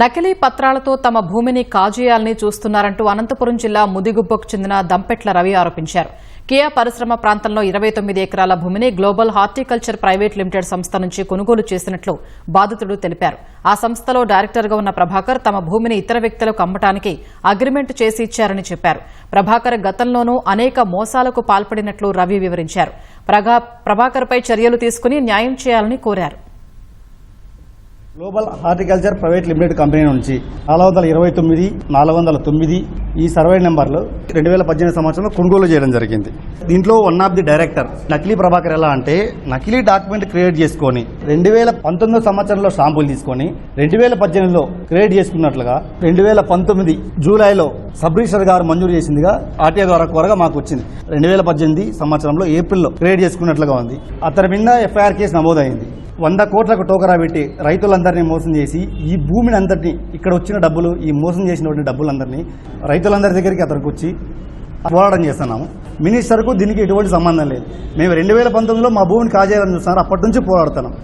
నకిలీ పత్రాలతో తమ భూమిని కాజేయాలని చూస్తున్నారంటూ అనంతపురం జిల్లా ముదిగుబ్బకు చెందిన దంపెట్ల రవి ఆరోపించారు. కియా పరిశ్రమ ప్రాంతంలో ఇరవై తొమ్మిది ఎకరాల భూమిని గ్లోబల్ హార్టికల్చర్ ప్రైవేట్ లిమిటెడ్ సంస్థ నుంచి కొనుగోలు చేసినట్లు బాధితుడు తెలిపారు. ఆ సంస్థలో డైరెక్టర్గా ఉన్న ప్రభాకర్ తమ భూమిని ఇతర వ్యక్తులకు అమ్మటానికి అగ్రిమెంట్ చేసి ఇచ్చారని చెప్పారు. ప్రభాకర్ గతంలోనూ అనేక మోసాలకు పాల్పడినట్లు రవి వివరించారు. ప్రభాకర్పై చర్యలు తీసుకుని న్యాయం చేయాలని కోరారు. Global horticulture private limited company నుంచి నాలుగు వందల ఇరవై తొమ్మిది నాలుగు వందల తొమ్మిది ఈ సర్వే నెంబర్లు రెండు వేల పద్దెనిమిది సంవత్సరంలో కొనుగోలు చేయడం జరిగింది. దీంట్లో వన్ ఆఫ్ ది డైరెక్టర్ నకిలీ ప్రభాకర్ ఎలా అంటే నకిలీ డాక్యుమెంట్ క్రియేట్ చేసుకొని రెండు వేల పంతొమ్మిదో సంవత్సరంలో షాంపుల్ తీసుకొని రెండు వేల పద్దెనిమిదిలో క్రియేట్ చేసుకున్నట్లుగా రెండు వేల పంతొమ్మిది జూలైలో సబ్ గారు మంజూరు చేసిందిగా ఆర్టీఐ ద్వారా కోరగా మాకు వచ్చింది. రెండు వేల పద్దెనిమిది సంవత్సరంలో ఏప్రిల్లో క్రియేట్ చేసుకున్నట్లుగా ఉంది. అతని మీద ఎఫ్ఐఆర్ కేసు నమోదైంది. వంద కోట్లకు టోకరా పెట్టి రైతులందరినీ మోసం చేసి ఈ భూమిని అందరినీ ఇక్కడ వచ్చిన డబ్బులు ఈ మోసం చేసినటువంటి డబ్బులందరినీ రైతులందరి దగ్గరికి అతనికి వచ్చి పోరాటం చేస్తున్నాము. మినిస్టర్కు దీనికి ఎటువంటి సంబంధం లేదు. మేము రెండు వేల పంతొమ్మిదిలో మా భూమిని కాజేయాలని చూస్తున్నారు అప్పటి నుంచి పోరాడుతున్నాం.